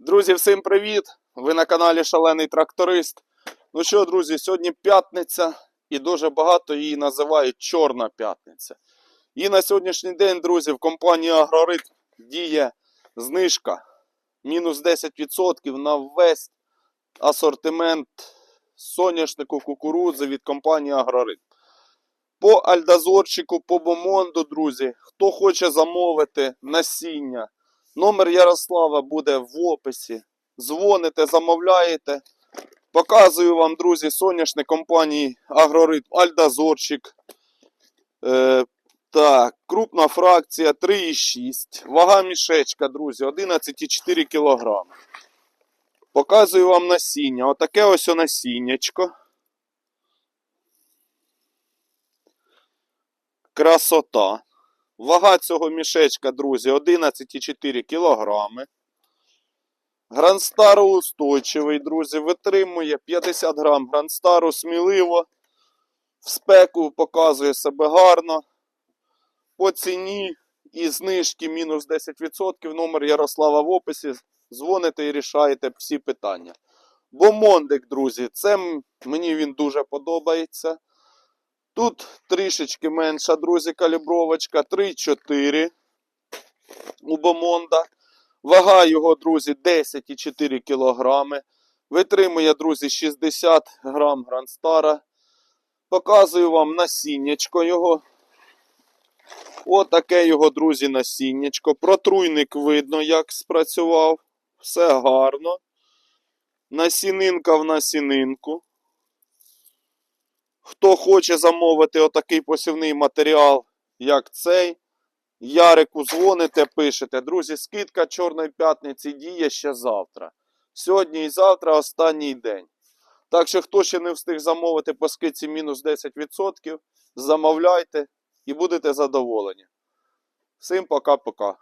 Друзі, всім привіт! Ви на каналі Шалений Тракторист. Ну що, друзі, сьогодні п'ятниця і дуже багато її називають Чорна п'ятниця. І на сьогоднішній день, друзі, в компанії Агрорит діє знижка мінус 10% на весь асортимент соняшнику кукурудзи від компанії Агрорит. По альдазорчику, по бомонду, друзі, хто хоче замовити насіння, Номер Ярослава буде в описі. Дзвоните, замовляєте. Показую вам, друзі, соняшник компанії Агрорит Альдазорчик. Е, так, крупна фракція 3,6. Вага мішечка, друзі, 11,4 кг. Показую вам насіння. Отаке ось насіннячко. Красота. Вага цього мішечка, друзі, 11,4 кг. Гранстару устойчивий, друзі, витримує 50 грам гранстару сміливо. В спеку показує себе гарно. По ціні і знижки мінус 10%. Номер Ярослава в описі. Дзвоните і рішаєте всі питання. Бомондик, друзі, це мені він дуже подобається. Тут трішечки менша, друзі, калібровочка 3,4 у Бомонда. Вага його, друзі, 10,4 кг. Витримує, друзі, 60 грам Грандстара. Показую вам насіннячко його. Отаке його, друзі, насіннячко. Протруйник видно, як спрацював. Все гарно. Насінинка в насінинку. Хто хоче замовити отакий посівний матеріал, як цей, Ярику дзвоните, пишете. Друзі, скидка Чорної п'ятниці діє ще завтра. Сьогодні і завтра останній день. Так що, хто ще не встиг замовити по скидці мінус 10%, замовляйте і будете задоволені. Всім пока-пока.